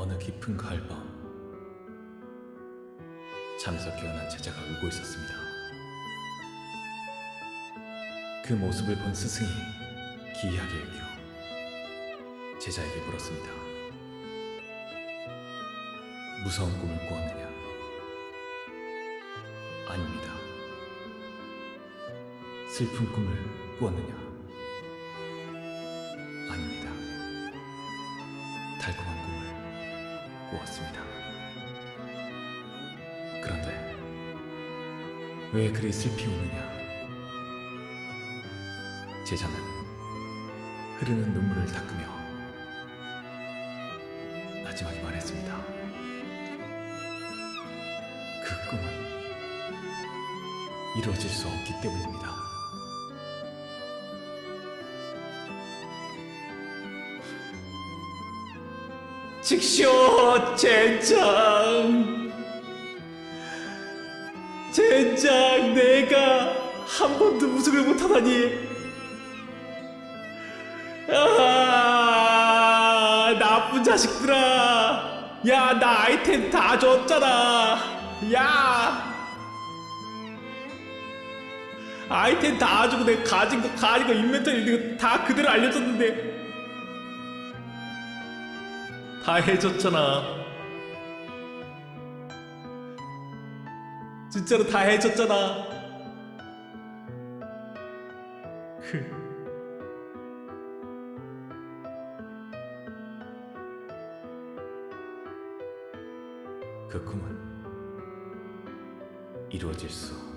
어느 깊은 가을밤 잠에서 깨어난 제자가 울고 있었습니다. 그 모습을 본 스승이 기이하게 여겨 제자에게 물었습니다. 무서운 꿈을 꾸었느냐? 아닙니다. 슬픈 꿈을 꾸었느냐? 아닙니다. 달콤한 꾸었습니다. 그런데 왜 그리 슬피 우느냐? 제자는 흐르는 눈물을 닦으며 마지막에 말했습니다. 그 꿈은 이루어질 수 없기 때문입니다. 즉쇼 젠장. 젠장 내가 한 번도 우승을 못하다니. 아 나쁜 자식들아. 야 나 아이템 다 줬잖아. 야. 아이템 다 주고 내가 가진 거 가진 거 인벤토리 다 그대로 알려줬는데 다 해줬잖아. 진짜로 다 해줬잖아. 그. 그 꿈은 이루어질 수